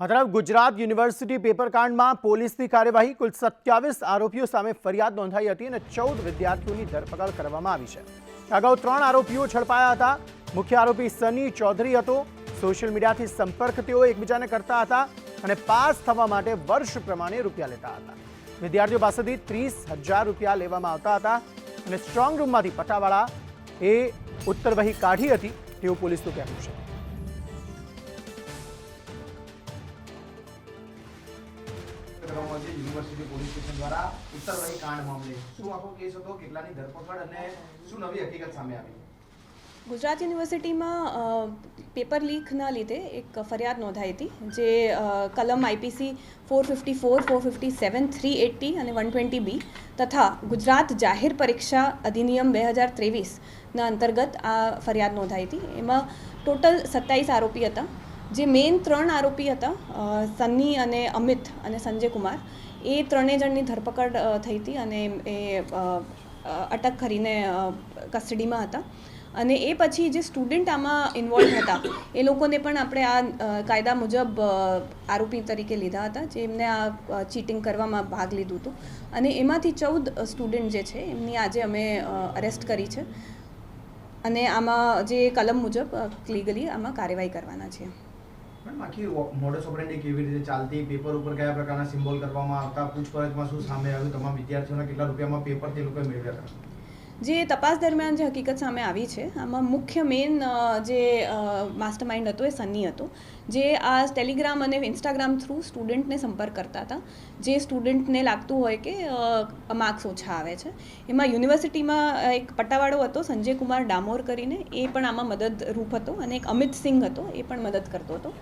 તરફ ગુજરાત યુનિવર્સિટી પેપરકાંડમાં પોલીસની કાર્યવાહી, કુલ સત્યાવીસ આરોપીઓ સામે ફરિયાદ નોંધાઈ હતી અને ચૌદ વિદ્યાર્થીઓની ધરપકડ કરવામાં આવી છે. અગાઉ ત્રણ આરોપીઓ ઝડપાયા હતા. મુખ્ય આરોપી સની ચૌધરી હતો. સોશિયલ મીડિયાથી સંપર્ક તેઓ એકબીજાને કરતા હતા અને પાસ થવા માટે વર્ષ પ્રમાણે રૂપિયા લેતા હતા. વિદ્યાર્થીઓ પાસેથી ત્રીસ હજાર રૂપિયા લેવામાં આવતા હતા અને સ્ટ્રોંગ રૂમમાંથી પટાવાળા એ ઉત્તરવહી કાઢી હતી. તેવું પોલીસનું કહેવું છે. કરવામાં છે, યુનિવર્સિટી પોલીસ સ્ટેશન દ્વારા ઉત્તરવાહી કાંડ મામલે. શું આખો કેસ હતો, કેટલાની ધરપકડ અને શું નવી હકીકત સામે આવી? ગુજરાત યુનિવર્સિટીમાં પેપર લીકના લીધે એક ફરિયાદ નોંધાઈ હતી, જે કલમ IPC four fifty four four fifty seven three eighty અને વન ટ્વેન્ટી બી તથા ગુજરાત જાહેર પરીક્ષા અધિનિયમ બે હજાર ત્રેવીસના અંતર્ગત આ ફરિયાદ નોંધાઈ હતી. એમાં ટોટલ સત્તાવીસ આરોપી હતા. જે મેઇન ત્રણ આરોપી હતા સન્ની અને અમિત અને સંજય કુમાર એ ત્રણેય જણની ધરપકડ થઈ હતી અને એ અટક કરીને કસ્ટડીમાં હતા. અને એ પછી જે સ્ટુડન્ટ આમાં ઇન્વોલ્વ હતા, એ લોકોને પણ આપણે આ કાયદા મુજબ આરોપી તરીકે લીધા હતા જેમને આ ચીટિંગ કરવામાં ભાગ લીધું હતું. અને એમાંથી ચૌદ સ્ટુડન્ટ જે છે, એમની આજે અમે અરેસ્ટ કરી છે. અને આમાં જે કલમ મુજબ લીગલી આમાં કાર્યવાહી કરવાના છે મેડમ આખી મોડસ ઓપરેન્ડી કેવી રીતે ચાલતી પેપર ઉપર કયા પ્રકારના સિમ્બોલ કરવામાં આવતા, પૂછપરછમાં શું સામે આવ્યું, તમામ વિદ્યાર્થીઓના કેટલા રૂપિયામાં પેપર તે લોકોએ મેળવ્યા હતા? જે તપાસ દરમિયાન જે હકીકત સામે આવી છે, આમાં મુખ્ય મેઇન જે માસ્ટર માઇન્ડ હતો એ સન્ની હતો, જે આ ટેલિગ્રામ અને ઇન્સ્ટાગ્રામ થ્રુ સ્ટુડન્ટને સંપર્ક કરતા હતા. જે સ્ટુડન્ટને લાગતું હોય કે માર્ક્સ ઓછા આવે છે. એમાં યુનિવર્સિટીમાં એક પટ્ટાવાળો હતો સંજય કુમાર ડામોર કરીને, એ પણ આમાં મદદરૂપ હતો અને એક અમિત સિંઘ હતો, એ પણ મદદ કરતો હતો.